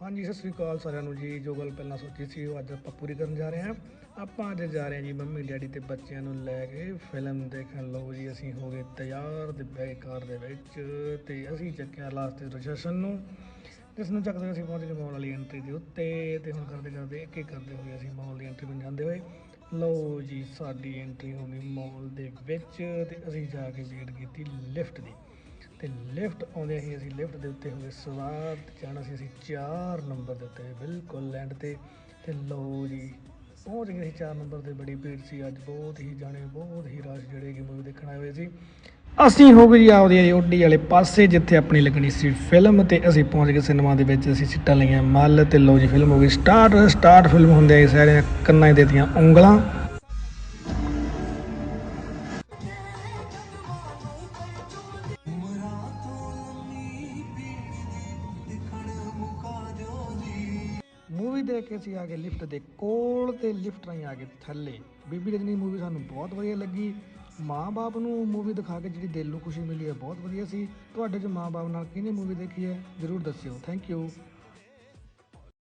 ਹਾਂਜੀ, ਸਤਿ ਸ੍ਰੀ ਅਕਾਲ ਸਾਰਿਆਂ ਨੂੰ ਜੀ। ਜੋ ਗੱਲ ਪਹਿਲਾਂ ਸੋਚੀ ਸੀ, ਉਹ ਅੱਜ ਆਪਾਂ ਪੂਰੀ ਕਰਨ ਜਾ ਰਹੇ ਹਾਂ। ਆਪਾਂ ਅੱਜ ਜਾ ਰਹੇ ਹਾਂ ਜੀ ਮੰਮੀ ਡੈਡੀ ਤੇ ਬੱਚਿਆਂ ਨੂੰ ਲੈ ਕੇ ਫਿਲਮ ਦੇਖਣ। ਲਓ ਜੀ, ਅਸੀਂ ਹੋ ਗਏ ਤਿਆਰ ਤੇ ਬੈਕ ਦੇ ਵਿੱਚ ਤੇ ਅਸੀਂ ਚੱਕਿਆ ਲਾਸਟ ਰਜਿਸਟ੍ਰੇਸ਼ਨ ਨੂੰ। ਜਿਸ ਨੂੰ ਚੱਕਦੇ ਅਸੀਂ ਪਹੁੰਚ ਗਏ ਮਾਲ ਵਾਲੀ ਐਂਟਰੀ ਦੇ ਉੱਤੇ ਤੇ ਹੁਣ ਕਰਦੇ ਕਰਦੇ ਇੱਕ ਇੱਕ ਕਰਦੇ ਹੋਏ ਅਸੀਂ ਮਾਲ ਦੀ ਐਂਟਰੀ ਨੂੰ ਜਾਂਦੇ ਹੋਏ। ਲਓ ਜੀ, ਸਾਡੀ ਐਂਟਰੀ ਹੋ ਗਈ ਮਾਲ ਦੇ ਵਿੱਚ ਤੇ ਅਸੀਂ ਜਾ ਕੇ ਵੇਟ ਕੀਤੀ ਲਿਫਟ ਦੀ। ਤੇ ਲਿਫਟ ਆਉਂਦੇ ਹੀ ਅਸੀਂ ਲਿਫਟ ਦੇ ਉੱਤੇ ਹੋਏ ਸਵਾਰ ਤੇ ਜਾਣਾ ਸੀ ਅਸੀਂ 4 ਨੰਬਰ ਦੇ ਉੱਤੇ, ਬਿਲਕੁਲ ਲੈਂਡ ਤੇ। ਤੇ ਲਓ ਜੀ, ਪਹੁੰਚ ਗਏ ਸੀ 4 ਨੰਬਰ ਤੇ, ਬੜੀ ਭੀੜ ਸੀ ਅੱਜ, ਬਹੁਤ ਹੀ ਜਾਣੇ, ਬਹੁਤ ਹੀ ਰਸ਼ ਜਿਹੜੇ ਕਿ ਮੂਵੀ ਦੇਖਣ ਆਏ ਹੋਏ ਸੀ। ਅਸੀਂ ਹੋ ਗਏ ਜੀ ਆਪਦੀ ਜੀ ਓਡੀ ਵਾਲੇ ਪਾਸੇ, ਜਿੱਥੇ ਆਪਣੀ ਲੱਗਣੀ ਸੀ ਫਿਲਮ ਤੇ ਅਸੀਂ ਪਹੁੰਚ ਗਏ ਸਿਨੇਮਾ ਦੇ ਵਿੱਚ, ਅਸੀਂ ਸੀਟਾਂ ਲਈਆਂ ਮੱਲ ਤੇ। ਲਓ ਜੀ ਫਿਲਮ ਹੋ ਗਈ ਸਟਾਰਟ ਸਟਾਰਟ ਫਿਲਮ ਹੁੰਦੇ ਆ ਸਾਰਿਆਂ ਕੰਨਾਂ 'ਚ ਦੇਤੀਆਂ ਉਂਗਲਾਂ। ਮੂਵੀ ਦੇਖ ਕੇ ਅਸੀਂ ਆ ਗਏ ਲਿਫਟ ਦੇ ਕੋਲ ਤੇ ਲਿਫਟ ਰਾਹੀਂ ਆ ਗਏ ਥੱਲੇ। ਬੀਬੀ ਰਜਨੀ ਮੂਵੀ ਸਾਨੂੰ ਬਹੁਤ ਵਧੀਆ ਲੱਗੀ। ਮਾਂ-ਬਾਪ ਨੂੰ ਮੂਵੀ ਦਿਖਾ ਕੇ ਜਿਹੜੀ ਦਿਲ ਨੂੰ ਖੁਸ਼ੀ ਮਿਲੀ ਹੈ, ਬਹੁਤ ਵਧੀਆ ਸੀ। ਤੁਹਾਡੇ 'ਚ ਮਾਂ-ਬਾਪ ਨਾਲ ਕਿਹਨੇ ਮੂਵੀ ਦੇਖੀ ਹੈ, ਜਰੂਰ ਦੱਸਿਓ। Thank you